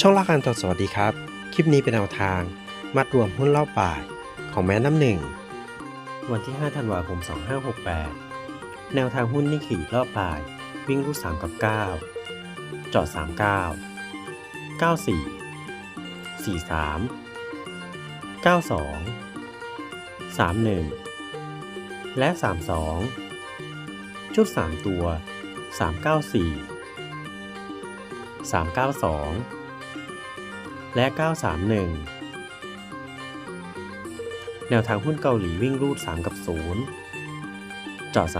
ช่องละกันต่อสวัสดีครับ คลิปนี้เป็นแนวทาง มัดรวมหุ้นเล่าป่ายของแม่น้ำหนึ่ง วันที่ 5 ธันวาคม 2568 แนวทางหุ้นนี่ขี่รอบป่าย วิ่งรูด3กับ9เจาะ39 94 43 92 31 และ 32 ชุด 3 ตัว 394 392 และ 931 แนวทางหุ้นเกาหลีวิ่งรูด 3 กับ 0จาะ30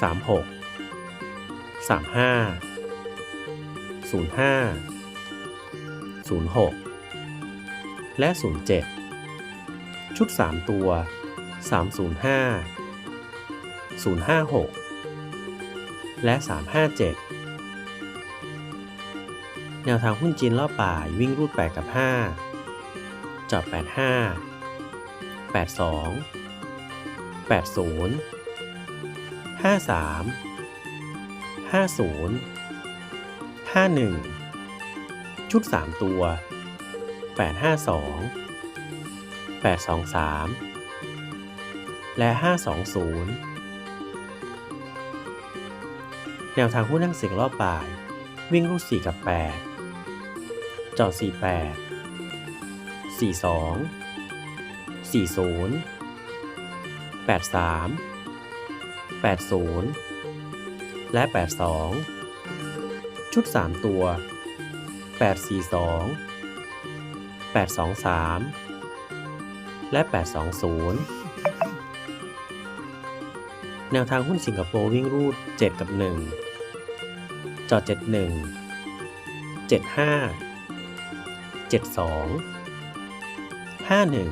36 35 05 06 และ 07 ชุด 3 ตัว 305 056 และ 357 แนวทางหุ้นจีนรอป่ายวิ่งรูด 8 กับ 5 จับ 85 82 80 53 50 51 ชุด 3 ตัว 852 823 และ 520 แนวทางหุ้นนั่งเสียงรอบบ่าย วิ่งรูด4กับ 8 จอด48 42 40 83 80 และ 82 ชุด 3 ตัว 842 823 และ 820 แนวทางหุ้นสิงคโปร์วิ่งรูด 7 กับ 1 จอด 71 75 72 51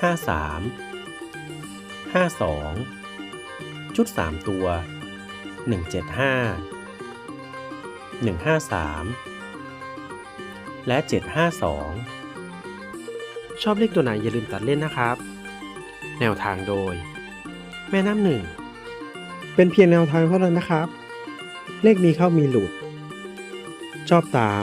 53 52 ชุด 3 ตัว 175 153 และ 752 ชอบเลขตัวไหนอย่าลืมตัดเล่นนะครับ แนวทางโดย แม่น้ำหนึ่ง เป็นเพียงแนวทางเท่านั้นนะครับ เลขมีเข้ามีหลุด ชอบตาม